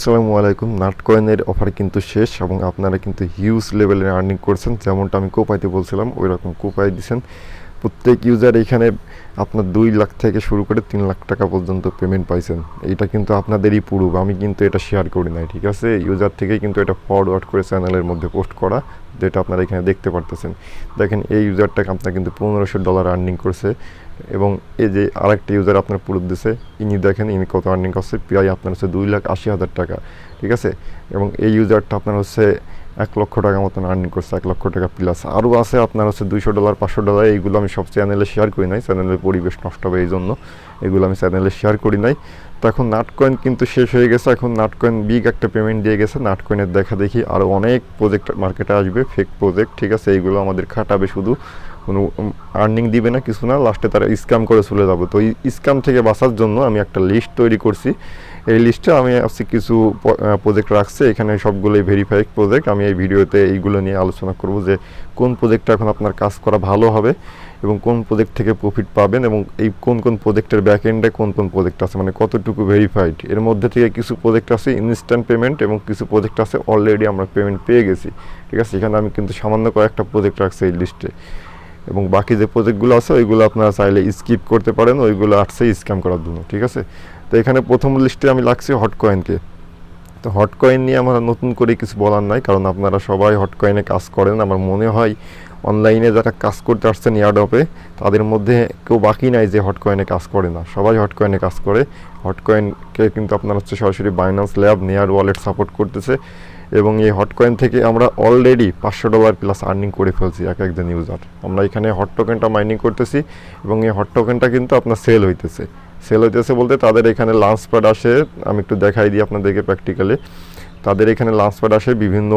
আসসালামু আলাইকুম। নাটকয়েনের অফার কিন্তু শেষ এবং আপনারা কিন্তু হিউজ লেভেলের আর্নিং করছেন। যেমনটা আমি কোপাইতে বলছিলাম ওই রকম কোপাই দিছেন। প্রত্যেক ইউজার এখানে আপনার দুই লাখ থেকে শুরু করে তিন লাখ টাকা পর্যন্ত পেমেন্ট পাইছেন। এটা কিন্তু আপনাদেরই প্রুফ আমি কিন্তু এটা শেয়ার করি নাই, ঠিক আছে? ইউজার থেকে কিন্তু এটা ফরওয়ার্ড করে চ্যানেলের মধ্যে পোস্ট করা, যেটা আপনারা এখানে দেখতে পারতেছেন। দেখেন, এই ইউজারটাকে আপনার কিন্তু পনেরোশো ডলার আর্নিং করছে এবং এই যে আরেকটা ইউজার আপনার প্রুফ দিছে, ইনি দেখেন, ইনি কত আর্নিং করছে, প্রায় আপনার হচ্ছে দুই লাখ আশি হাজার টাকা, ঠিক আছে? এবং এই ইউজারটা আপনার হচ্ছে এক লক্ষ টাকা মতন আর্নিং করছে, এক লক্ষ টাকা প্লাস আরও আছে আপনার হচ্ছে দুইশো ডলার পাঁচশো ডলার এইগুলো আমি সব চ্যানেলে শেয়ার করি নাই চ্যানেলের পরিবেশ নষ্ট হবে এই জন্য এগুলো আমি চ্যানেলে শেয়ার করি নাই। তো এখন নাটকয়েন কিন্তু শেষ হয়ে গেছে। এখন নাটকয়েন বিগ একটা পেমেন্ট দিয়ে গেছে। নাটকয়েনের দেখা দেখি আরও অনেক প্রজেক্ট মার্কেটে আসবে ফেক প্রজেক্ট ঠিক আছে? এইগুলো আমাদের খাটাবে শুধু। কোনো আর্নিং দিবে না, কিছু না। লাস্টে তারা স্ক্যাম করে চলে যাবে। তো এই স্ক্যাম থেকে বাঁচার জন্য আমি একটা লিস্ট তৈরি করছি। এই লিস্টে আমি আজকে কিছু প্রজেক্ট রাখছি। এখানে সবগুলোই ভেরিফাইড প্রজেক্ট আমি এই ভিডিওতে এইগুলো নিয়ে আলোচনা করব যে কোন প্রজেক্টটা এখন আপনার কাজ করা ভালো হবে এবং কোন প্রজেক্ট থেকে প্রফিট পাবেন এবং এই কোন কোন প্রজেক্টের ব্যাক এন্ডে কোন কোন প্রজেক্ট আছে? মানে কতটুকু ভেরিফাইড এর মধ্যে থেকে কিছু প্রজেক্ট আছে ইনস্ট্যান্ট পেমেন্ট এবং কিছু প্রজেক্ট আছে অলরেডি আমরা পেমেন্ট পেয়ে গেছি। ঠিক আছে? এখানে আমি কিন্তু সামান্য কয়েকটা প্রজেক্ট রাখছি এই লিস্টে এবং বাকি যে প্রজেক্টগুলো আছে, ওইগুলো আপনারা চাইলে স্কিপ করতে পারেন, ওইগুলো আসছে স্ক্যাম করার জন্য। ঠিক আছে? তো এখানে প্রথম লিস্টে আমি লাগছি হট কয়েনকে তো হট কয়েন নিয়ে আমার নতুন করে কিছু বলার নাই, কারণ আপনারা সবাই হট কয়েনে কাজ করেন, আমার মনে হয়। অনলাইনে যারা কাজ করতে আসছেন ইয়ারডপে তাদের মধ্যে কেউ বাকি নাই যে হট কয়েনে কাজ করে না। সবাই হট কয়েনে কাজ করে। হট কয়েনকে কিন্তু আপনার হচ্ছে সরাসরি বাইন্যান্স ল্যাব নেয়ার ওয়ালেট সাপোর্ট করতেছে। এবং এই হট কয়েন থেকে আমরা অলরেডি পাঁচশো ডলার প্লাস আর্নিং করে ফেলছি এক একজন ইউজার আমরা এখানে হট টোকেনটা মাইনিং করতেছি এবং এই হট টোকেনটা কিন্তু আপনার সেল হইতেছে। সেল হইতেছে বলতে তাদের এখানে লাঞ্চ প্যাড আসে, আমি একটু দেখাই দিই আপনাদেরকে প্র্যাকটিক্যালি তাদের এখানে লাঞ্চ প্যাড আসে বিভিন্ন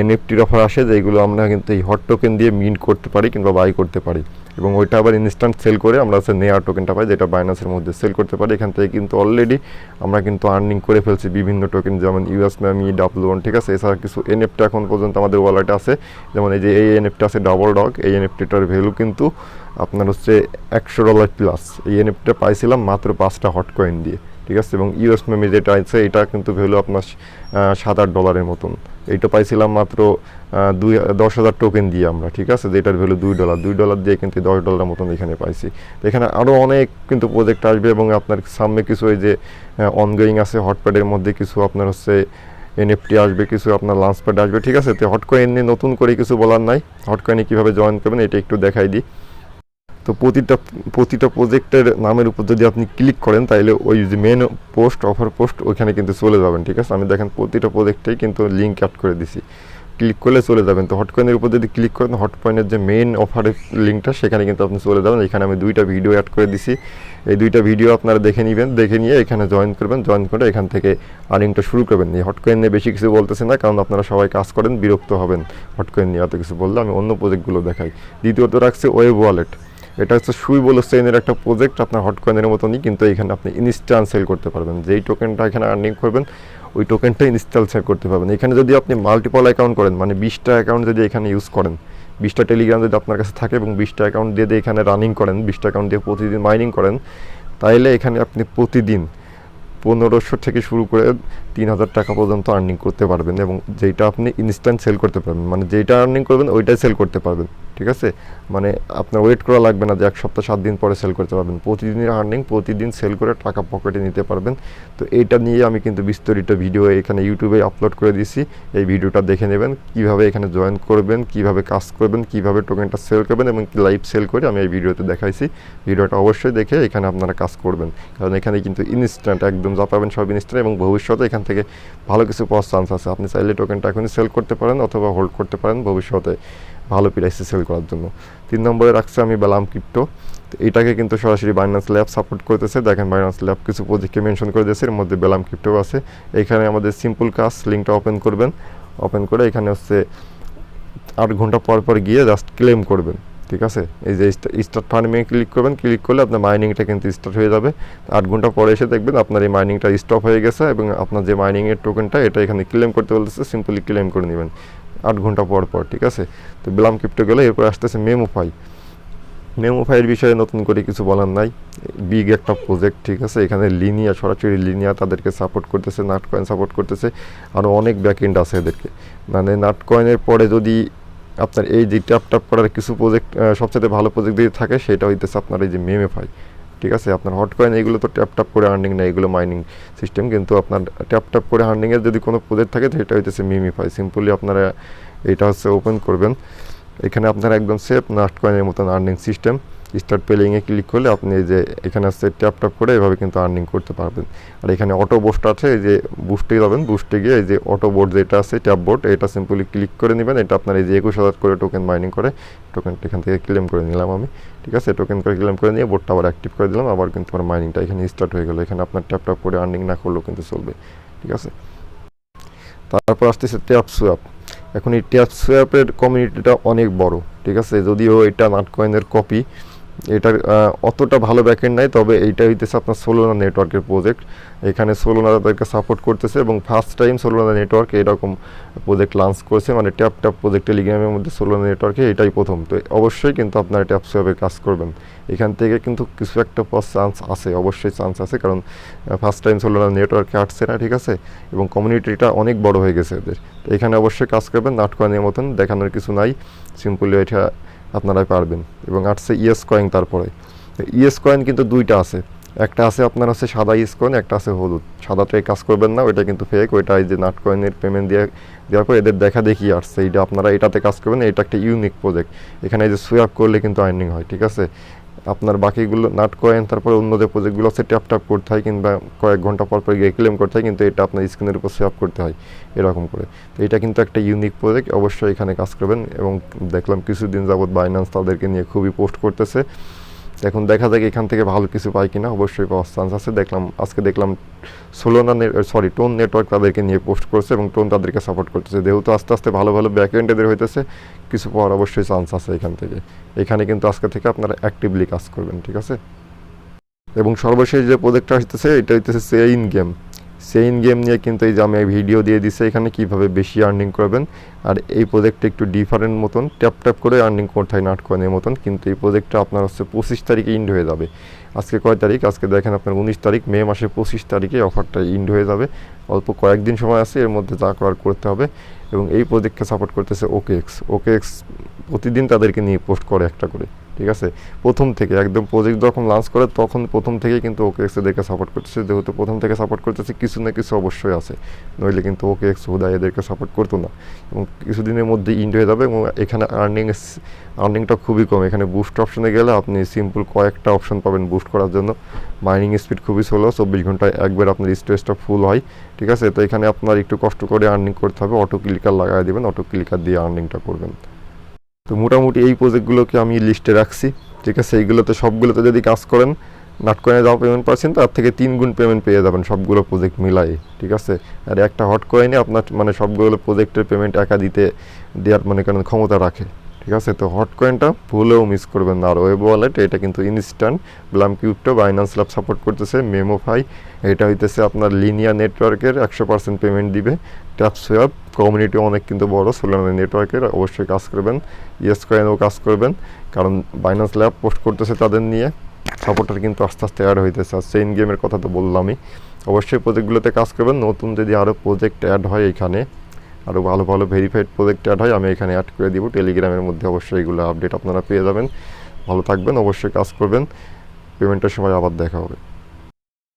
এনএফটির অফার আসে, যেগুলো আমরা কিন্তু এই হট টোকেন দিয়ে মিন্ট করতে পারি কিংবা বাই করতে পারি। এবং ওইটা আবার ইনস্ট্যান্ট সেল করে আমরা হচ্ছে নেয়ার টোকেনটা পাই, যেটা বাইনান্সের মধ্যে সেল করতে পারি। এখান থেকে কিন্তু অলরেডি আমরা কিন্তু আর্নিং করে ফেলছি বিভিন্ন টোকেন যেমন ইউএস ম্যামি ডাব্লু ওয়ান ঠিক আছে? এছাড়া কিছু এনএফটি এখন পর্যন্ত আমাদের ওয়ালেটে আছে। যেমন এই যে এই এনএফটি আছে ডাবল ডগ এই এনএফটিটার ভ্যালু কিন্তু আপনার হচ্ছে একশো ডলার প্লাস এই এনএফটিটা পাইছিলাম মাত্র পাঁচটা হট কয়েন দিয়ে। ঠিক আছে? এবং ইউএস মেমি যেটা আছে এটা কিন্তু ভ্যালু আপনার সাত আট ডলারের মতন। এইটা পাইছিলাম মাত্র দুই, দশ হাজার টোকেন দিয়ে আমরা, ঠিক আছে? যেটার ভ্যালু দুই ডলার দুই ডলার দিয়ে কিন্তু দশ ডলারের মতন এখানে পাইছি। এখানে আরও অনেক কিন্তু প্রজেক্ট আসবে এবং আপনার সামনে কিছু ওই যে অনগোয়িং আছে হটপ্যাডের মধ্যে কিছু আপনার হচ্ছে এনএফটি আসবে, কিছু আপনার লাঞ্চ প্যাড আসবে, ঠিক আছে? তো হটকয়েন নিয়ে নতুন করে কিছু বলার নাই। হটকয়েনে কীভাবে জয়েন করবেন, এটা একটু দেখাই দিই। তো প্রতিটা প্রতিটা প্রজেক্টের নামের উপর যদি আপনি ক্লিক করেন তাহলে ওই যে মেন পোস্ট অফার পোস্ট ওইখানে কিন্তু চলে যাবেন, ঠিক আছে? আমি দেখেন প্রতিটা প্রজেক্টেই কিন্তু লিঙ্ক অ্যাড করে দিছি। ক্লিক করলে চলে যাবেন। তো হটকয়েনের উপর যদি ক্লিক করেন হটকয়েনের যে মেন অফারের লিঙ্কটা সেখানে কিন্তু আপনি চলে যাবেন। এখানে আমি দুইটা ভিডিও অ্যাড করে দিছি। এই দুইটা ভিডিও আপনারা দেখে নেবেন। দেখে নিয়ে এখানে জয়েন করবেন। জয়েন করে এখান থেকে আর্নিংটা শুরু করবেন। এই হটকয়েন নিয়ে বেশি কিছু বলতেছে না, কারণ আপনারা সবাই কাজ করেন, বিরক্ত হবেন। হটকয়েন নিয়ে এত কিছু বললে আমি অন্য প্রজেক্টগুলো দেখাই। দ্বিতীয়ত রাখছে ওয়েব ওয়ালেট এটা হচ্ছে সুই বলো সেনের একটা প্রজেক্ট আপনার হটকয়েনের মতনই, কিন্তু এখানে আপনি ইনস্ট্যান্ট সেল করতে পারবেন। যেই টোকেনটা এখানে আর্নিং করবেন, ওই টোকেনটা ইনস্টল সেল করতে পারবেন। এখানে যদি আপনি মাল্টিপল অ্যাকাউন্ট করেন মানে বিশটা অ্যাকাউন্ট যদি এখানে ইউজ করেন, বিশটা টেলিগ্রাম যদি আপনার কাছে থাকে এবং বিশটা অ্যাকাউন্ট দিয়ে দিয়ে এখানে রানিং করেন, বিশটা অ্যাকাউন্ট দিয়ে প্রতিদিন মাইনিং করেন, তাইলে এখানে আপনি প্রতিদিন পনেরোশো থেকে শুরু করে তিন হাজার টাকা পর্যন্ত আর্নিং করতে পারবেন এবং যেটা আপনি ইনস্ট্যান্ট সেল করতে পারবেন মানে যেটা আর্নিং করবেন, ওইটাই সেল করতে পারবেন। ঠিক আছে? মানে আপনার ওয়েট করা লাগবে না যে এক সপ্তাহ সাত দিন পরে সেল করতে পারবেন। প্রতিদিনের আর্নিং প্রতিদিন সেল করে টাকা পকেটে নিতে পারবেন। তো এইটা নিয়ে আমি কিন্তু বিস্তারিত ভিডিও এখানে ইউটিউবে আপলোড করে দিয়েছি। এই ভিডিওটা দেখে নেবেন, কীভাবে এখানে জয়েন করবেন, কীভাবে কাজ করবেন, কীভাবে টোকেনটা সেল করবেন এবং লাইভ সেল করে আমি এই ভিডিওতে দেখাইছি। ভিডিওটা অবশ্যই দেখে এখানে আপনারা কাজ করবেন। কারণ এখানে কিন্তু ইনস্ট্যান্ট একদম যা পাবেন সব ইনস্ট্যান্ট এবং ভবিষ্যতে এখান থেকে ভালো কিছু পাওয়ার চান্স আছে। আপনি চাইলে টোকেনটা এখনই সেল করতে পারেন অথবা হোল্ড করতে পারেন ভবিষ্যতে। ভালো প্রাইসে সেল করার জন্য। তিন নম্বরে রাখছে আমি বেলাম ক্রিপ্টো এটাকে কিন্তু সরাসরি বাইন্যান্স ল্যাব সাপোর্ট করতেছে। দেখেন বাইন্যান্স ল্যাব কিছু প্রজেক্টকে মেনশন করে দিয়েছে, এর মধ্যে বেলাম ক্রিপ্টো আছে। এখানে আমাদের সিম্পল কাজ লিঙ্কটা ওপেন করবেন। ওপেন করে এখানে হচ্ছে আট ঘণ্টা পর পর গিয়ে জাস্ট ক্লেম করবেন। ঠিক আছে? এই যে স্টার্ট ফার্মিংয়ে ক্লিক করবেন। ক্লিক করলে আপনার মাইনিংটা কিন্তু স্টার্ট হয়ে যাবে। আট ঘণ্টা পরে এসে দেখবেন আপনার এই মাইনিংটা স্টপ হয়ে গেছে এবং আপনার যে মাইনিংয়ের টোকেনটা এটা এখানে ক্লেম করতে বলতেছে। সিম্পলি ক্লেম করে নেবেন। আট ঘণ্টা পর পর, ঠিক আছে? তো বেলাম ক্রিপ্টো গেলে এরপর আসতেছে মেমোফাই মেমোফাইয়ের বিষয়ে নতুন করে কিছু বলার নাই। বিগ একটা প্রজেক্ট ঠিক আছে? এখানে লিনিয়া সরাসরি লিনিয়া তাদেরকে সাপোর্ট করতেছে নাট কয়েন সাপোর্ট করতেছে আরও অনেক ব্যাকএন্ড আছে এদেরকে। মানে নাট কয়েনের পরে যদি আপনার এই যে ট্যাপ ট্যাপ করার কিছু প্রজেক্ট সবচেয়ে ভালো প্রজেক্ট যদি থাকে, সেটা হইতেছে আপনার এই যে মেমেফাই ঠিক আছে? আপনার হট কয়েন এগুলো তো ট্যাপ ট্যাপ করে আর্নিং না এগুলো মাইনিং সিস্টেম কিন্তু আপনার ট্যাপ ট্যাপ করে আর্নিংয়ের যদি কোনো প্রজেক্ট থাকে, সেটা হইতেছে মিমিফাই সিম্পলি আপনারা এটা হচ্ছে ওপেন করবেন। এখানে আপনারা একদম সেফ নাস্ট কয়েনের মতন আর্নিং সিস্টেম স্টার্ট পেলিংয়ে ক্লিক করলে আপনি যে এখানে আসছে ট্যাপ ট্যাপ করে এভাবে কিন্তু আর্নিং করতে পারবেন। আর এখানে অটো বোস্ট আছে, এই যে বুস্টে যাবেন বুস্টে গিয়ে এই যে অটো বোর্ড যেটা আছে ট্যাপ বোর্ড এটা সিম্পলি ক্লিক করে নেবেন। এটা আপনার এই যে একুশ হাজার করে টোকেন মাইনিং করে টোকেনটা এখান থেকে ক্লেম করে নিলাম আমি। ঠিক আছে টোকেন করে ক্লেম করে নিয়ে বোর্ডটা আবার অ্যাক্টিভ করে দিলাম, আবার কিন্তু আমার মাইনিংটা এখানে স্টার্ট হয়ে গেলো। এখানে আপনার ট্যাপ ট্যাপ করে আর্নিং না করলেও কিন্তু চলবে। ঠিক আছে? তারপর আসতেছে ট্যাপ সোয়াপ এখন এই ট্যাপ সোয়াপের কমিউনিটিটা অনেক বড়। ঠিক আছে? যদিও এটা নাটকয়েনের কপি এটার অতটা ভালো ব্যাকেন্ড নাই, তবে এইটা হইতেছে আপনার সোলোনা নেটওয়ার্কের প্রজেক্ট এখানে সোলোনা তাদেরকে সাপোর্ট করতেছে এবং ফার্স্ট টাইম সোলোনা নেটওয়ার্ক এরকম প্রজেক্ট লঞ্চ করছে মানে ট্যাপ ট্যাপ প্রজেক্ট টেলিগ্রামের মধ্যে সোলোনা নেটওয়ার্কে এটাই প্রথম। তো অবশ্যই কিন্তু আপনারা ট্যাপ সোয়াপে কাজ করবেন। এখান থেকে কিন্তু কিছু একটা পাওয়ার চান্স আছে, অবশ্যই চান্স আছে, কারণ ফার্স্ট টাইম সোলোনা নেটওয়ার্কে আসছে না, ঠিক আছে? এবং কমিউনিটিটা অনেক বড় হয়ে গেছে এদের। তো এখানে অবশ্যই কাজ করবেন নাটকয়েনের মতন, দেখানোর কিছু নাই। সিম্পলি এটা আপনারাই পারবেন। এবং আসছে ইয়েস কয়েন তারপরে। ইয়েস কয়েন কিন্তু দুইটা আছে। একটা আছে আপনার আছে সাদা ইএস কয়েন একটা আছে হলুদ। সাদাটাই কাজ করবেন না, ওইটা কিন্তু ফেক ওইটা এই যে নাট কয়েনের পেমেন্ট দিয়ে, দেওয়ার পর এদের দেখা দেখি আসছে। এইটা আপনারা এটাতে কাজ করবেন এটা একটা ইউনিক প্রজেক্ট এখানে এই যে সুয়াপ করলে কিন্তু আর্নিং হয়, ঠিক আছে? আপনার বাকিগুলো নাট কয়েন তারপরে অন্য যে প্রজেক্টগুলো আছে ট্যাপ ট্যাপ করতে হয় কিংবা কয়েক ঘণ্টা পর পর গিয়ে ক্লেম করতে হয়, কিন্তু এটা আপনার স্ক্রিনের উপর সেভ করতে হয়, এরকম করে। তো এটা কিন্তু একটা ইউনিক প্রজেক্ট অবশ্যই এখানে কাজ করবেন এবং দেখলাম কিছুদিন যাবৎ বাইন্যান্স তাদেরকে নিয়ে খুবই পোস্ট করতেছে। এখন দেখা যাক এখান থেকে ভালো কিছু পাই কিনা, অবশ্যই পাওয়ার চান্স আছে। দেখলাম, আজকে দেখলাম সোলোনা সরি টোন নেটওয়ার্ক তাদেরকে নিয়ে পোস্ট করছে এবং টোন তাদেরকে সাপোর্ট করতেছে। যেহেতু আস্তে আস্তে ভালো ভালো ব্যাকএন্ড এদের হইতেছে, কিছু পাওয়ার অবশ্যই চান্স আছে এখান থেকে। এখানে কিন্তু আজকে থেকে আপনারা অ্যাক্টিভলি কাজ করবেন, ঠিক আছে? এবং সর্বশেষ যে প্রজেক্টটা আসতেছে, এটা হইতেছে সেইন গেম সেইন গেম নিয়ে কিন্তু এই যে আমি ভিডিও দিয়ে দিছে, এখানে কীভাবে বেশি আর্নিং করবেন? আর এই প্রজেক্টটা একটু ডিফারেন্ট মতন ট্যাপ ট্যাপ করে আর্নিং করতে হয় নাট কয়েনের মতন, কিন্তু এই প্রজেক্টটা আপনার হচ্ছে পঁচিশ তারিখে ইন্ড হয়ে যাবে। আজকে কয় তারিখ? আজকে দেখেন আপনার উনিশ তারিখ, মে মাসের পঁচিশ তারিখে অফারটা ইন্ড হয়ে যাবে। অল্প কয়েকদিন সময় আছে, এর মধ্যে যা করার করতে হবে। এবং এই প্রজেক্টকে সাপোর্ট করতেছে ওকে এক্স ওকে এক্স প্রতিদিন তাদেরকে নিয়ে পোস্ট করে একটা করে। ঠিক আছে? প্রথম থেকে, একদম প্রজেক্ট যখন লঞ্চ করে, তখন প্রথম থেকেই কিন্তু ওকে এদেরকে সাপোর্ট করতেছে। যেহেতু প্রথম থেকে সাপোর্ট করতেছে, কিছু না কিছু অবশ্যই আছে। নইলে কিন্তু ওকে এক্স হুদা এদেরকে সাপোর্ট করতো না। এবং কিছুদিনের মধ্যে ইন্ড হয়ে যাবে এবং এখানে আর্নিং আর্নিংটা খুবই কম। এখানে বুস্ট অপশনে গেলে আপনি সিম্পল কয়েকটা অপশন পাবেন বুস্ট করার জন্য। মাইনিং স্পিড খুবই স্লো চব্বিশ ঘন্টায় একবার আপনার স্টোরেজটা ফুল হয়। ঠিক আছে? তো এখানে আপনার একটু কষ্ট করে আর্নিং করতে হবে। অটো ক্লিকার লাগাই দেবেন অটো ক্লিকার দিয়ে আর্নিংটা করবেন। তো মোটামুটি এই প্রজেক্টগুলোকে আমি লিস্টে রাখছি, ঠিক আছে? এইগুলোতে সবগুলোতে যদি কাজ করেন নাটকয়েনে যাও পেমেন্ট পাচ্ছেন, তার থেকে তিন গুণ পেমেন্ট পেয়ে যাবেন সবগুলো প্রজেক্ট মিলাই ঠিক আছে? আর একটা হট কয়েনে আপনার মানে সবগুলো প্রজেক্টের পেমেন্ট একা দিতে দেওয়ার মানে কারণ ক্ষমতা রাখে। ঠিক আছে? তো হট কয়েনটা ভুলেও মিস করবেন না আর। ওয়েব ওয়ালেট এটা কিন্তু ইনস্ট্যান্ট ব্লাম কিউবটা বাইন্যান্স ল্যাব সাপোর্ট করতেছে মেমোফাই এটা হইতেছে আপনার লিনিয়া নেটওয়ার্কের একশো পার্সেন্ট পেমেন্ট দিবে। ট্যাপ সোয়াব কমিউনিটি অনেক কিন্তু বড় সোলার নেটওয়ার্কের অবশ্যই কাজ করবেন। ইয়েস কয়েনও কাজ করবেন, কারণ বাইন্যান্স ল্যাব পোস্ট করতেছে তাদের নিয়ে। সাপোর্টার কিন্তু আস্তে আস্তে অ্যাড হইতেছে। আর চেইন গেমের কথা তো বললামই। অবশ্যই প্রজেক্টগুলোতে কাজ করবেন। নতুন যদি আরও প্রজেক্ট অ্যাড হয় এখানে আরও ভালো ভালো ভেরিফাইড প্রজেক্ট অ্যাড হয়, আমি এখানে অ্যাড করে দিব। টেলিগ্রামের মধ্যে অবশ্যই এগুলো আপডেট আপনারা পেয়ে যাবেন। ভালো থাকবেন, অবশ্যই কাজ করবেন। পেমেন্টের সময় আবার দেখা হবে।